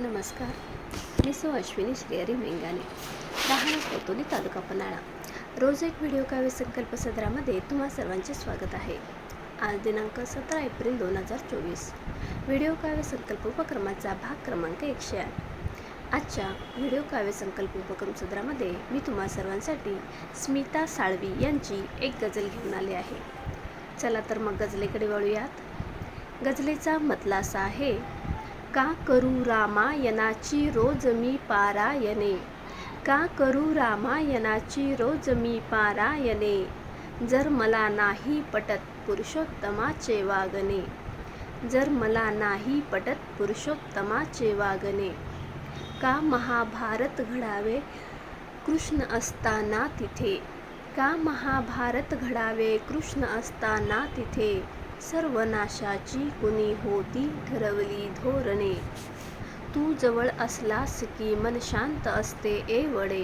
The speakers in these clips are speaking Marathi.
नमस्कार. मी सौ अश्विनी श्रीहरी मेंगाने राहणार कोतोली तालुका पन्हाळा. रोज एक व्हिडिओ काव्य संकल्प सदरामध्ये तुम्हा सर्वांचे स्वागत आहे. आज दिनांक सतरा एप्रिल दोन हजार चोवीस. व्हिडिओ काव्य संकल्प उपक्रमाचा भाग क्रमांक एकशे आठ. आजच्या व्हिडिओ काव्य संकल्प उपक्रम सदरामध्ये मी तुम्हा सर्वांसाठी स्मिता साळवी यांची एक गजल घेऊन आले आहे. चला तर मग गजलेकडे वळूयात. गजलेचा मतला असा आहे का करू रामायणाची रोज मी पारायणे? का करू रामायणाची रोज मी पारायणे? जर मला नाही पटत पुरुषोत्तमाचे वागणे जर मला नाही पटत पुरुषोत्तमाचे वागणे का महाभारत घडावे कृष्ण असताना तिथे? का महाभारत घडावे कृष्ण असताना तिथे? सर्वनाशाची कुणी होती ठरवली धोरणे. तू जवळ असलास की मन शांत असते ए वडे.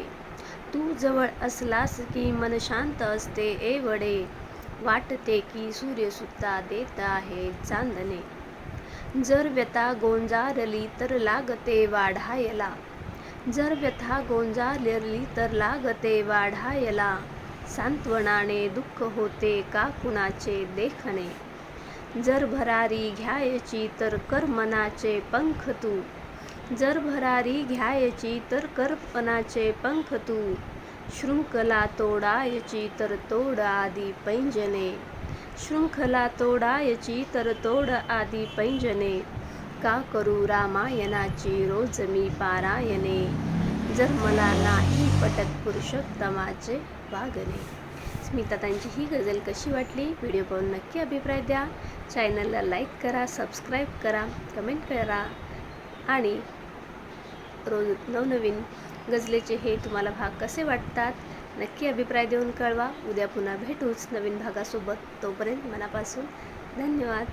तू जवळ असलास की मन शांत असते ए वडे. वाटते की सूर्यसुद्धा देत आहे चांदणे. जर व्यथा गोंजारली तर लागते वाढायला. जर व्यथा गोंजारली तर लागते वाढायला. सांत्वनाने दुःख होते का कुणाचे देखणे. जर भरारी घ्यायची तर कर मनाचे पंख तू. जर भरारी घ्यायची तर कर मनाचे पंख तू. शृंखला तोडायची तर तोड आदी पैंजने शृंखला तोडायची तर तोड आदी पैंजने का करू रामायणाची रोज मी पारायणे? जर मला नाही पटत पुरुषोत्तमाचे वागणे. स्मिता त्यांची ही गझल कशी वाटली? व्हिडिओ पाहून नक्की अभिप्राय द्या. चॅनलला लाईक करा सबस्क्राईब करा कमेंट करा आणि रोज नवनवीन गजलेचे हे तुम्हाला भाग कसे वाटतात नक्की अभिप्राय देऊन कळवा. उद्या पुन्हा भेटूच नवीन भागासोबत. तोपर्यंत मनापासून धन्यवाद.